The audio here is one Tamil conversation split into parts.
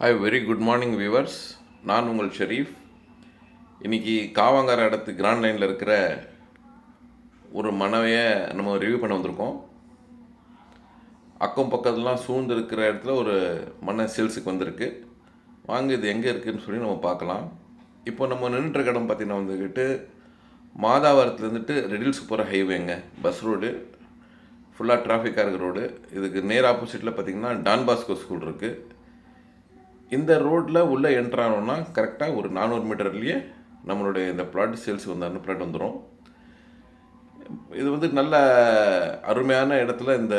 Hi very good morning viewers நான் உங்கள் ஷெரீஃப். இன்றைக்கி காவாங்கார இடத்து கிராண்ட் லைனில் இருக்கிற ஒரு மனவையை நம்ம ரிவ்யூ பண்ண வந்திருக்கோம். அக்கம் பக்கத்துலாம் சூழ்ந்து இருக்கிற இடத்துல ஒரு மனை சேல்ஸுக்கு வந்திருக்கு. வாங்க இது எங்கே இருக்குதுன்னு சொல்லி நம்ம பார்க்கலாம். இப்போ நம்ம நின்றுட்டு இருக்க இடம் பார்த்தீங்கன்னா வந்துக்கிட்டு மாதாவரத்துலேருந்துட்டு ரெடில்ஸ் போகிற ஹைவேங்க பஸ் ரோடு ஃபுல்லாக டிராஃபிக்காக இருக்கிற ரோடு இதுக்கு நேர் ஆப்போசிட்டில் பார்த்தீங்கன்னா டான் பாஸ்கோ ஸ்கூல் இருக்குது இந்த ரோட்டில் உள்ளே என்ட்ரானோன்னா கரெக்டாக ஒரு நானூறு மீட்டர்லேயே நம்மளுடைய இந்த பிளாட் சேல்ஸ் வந்து பிளாட் வந்துடும் இது வந்து நல்ல அருமையான இடத்துல இந்த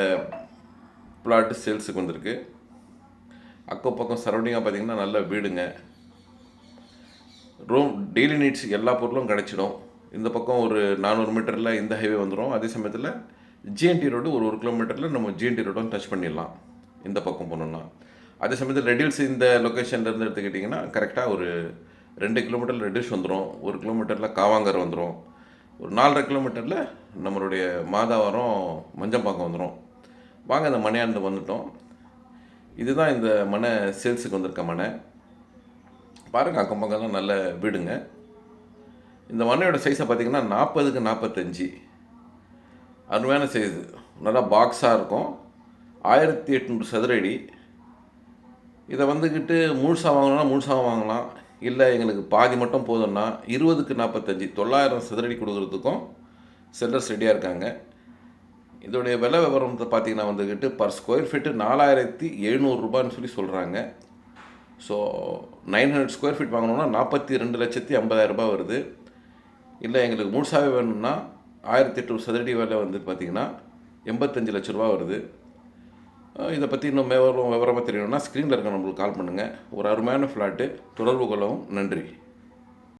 பிளாட் சேல்ஸுக்கு வந்திருக்கு. அக்கம் பக்கம் சரௌண்டிங்காக பார்த்தீங்கன்னா நல்ல வீடுங்க. ரூம் டெய்லி நீட்ஸ் எல்லா பொருளும் கிடச்சிடும். இந்த பக்கம் ஒரு நானூறு மீட்டரில் இந்த ஹைவே வந்துடும் அதே சமயத்தில் ஜிஎன்டி ரோடு ஒரு ஒரு கிலோமீட்டரில் நம்ம ஜிஎன்டி ரோடும் டச் பண்ணிடலாம். இந்த பக்கம் போனோம்னா. அதே சமயத்தில் ரெடில்ஸ் இந்த லொக்கேஷன்லேருந்து எடுத்துக்கிட்டிங்கன்னா கரெக்டாக ஒரு ரெண்டு கிலோமீட்டரில் ரெடில்ஸ் வந்துடும் ஒரு கிலோமீட்டரில் காவாங்கர் வந்துடும் ஒரு நாலரை கிலோமீட்டரில் நம்மளுடைய மாதாவரம் மஞ்சம்பாக்கம் வந்துடும் வாங்க இந்த மனையாண்டு வந்துட்டோம். இதுதான் இந்த மனை சேல்ஸுக்கு வந்திருக்க மனை. பாருங்கள் அக்கம் பக்கம்லாம் நல்ல வீடுங்க. இந்த மனையோட சைஸை பார்த்திங்கன்னா நாற்பதுக்கு நாற்பத்தஞ்சு. அருமையான சைஸு நல்லா பாக்ஸாக இருக்கும். ஆயிரத்தி எட்நூறு சதுர அடி. இதை வந்துக்கிட்டு முழுசாக வாங்கணும்னா முழுசாக வாங்கலாம். இல்லை எங்களுக்கு பாதி மட்டும் போதும்னா இருபதுக்கு நாற்பத்தஞ்சு தொள்ளாயிரம் சதுரடி கொடுக்குறதுக்கும் செல்லர்ஸ் ரெடியாக இருக்காங்க. இதோடைய விலை விவரம் பார்த்தீங்கன்னா வந்துக்கிட்டு பர் ஸ்கொயர் ஃபீட்டு நாலாயிரத்தி எழுநூறுரூபான்னு சொல்லி சொல்கிறாங்க so nine hundred square feet வாங்கணும்னா நாற்பத்தி ரெண்டு லட்சத்தி ஐம்பதாயிரரூபா வருது. இல்லை எங்களுக்கு முழுசாகவே வேணும்னா ஆயிரத்தி எட்நூறு சதுரடி விலை வந்து பார்த்திங்கன்னா எண்பத்தஞ்சு லட்ச ரூபா வருது. இதை பற்றி இன்னும் விவரம் விவரமாக தெரியணும்னா ஸ்க்ரீனில் இருக்க நம்மளுக்கு கால் பண்ணுங்கள் ஒரு அருமையான ஃப்ளாட்டு தொடர்பு கொள்ளவும் நன்றி.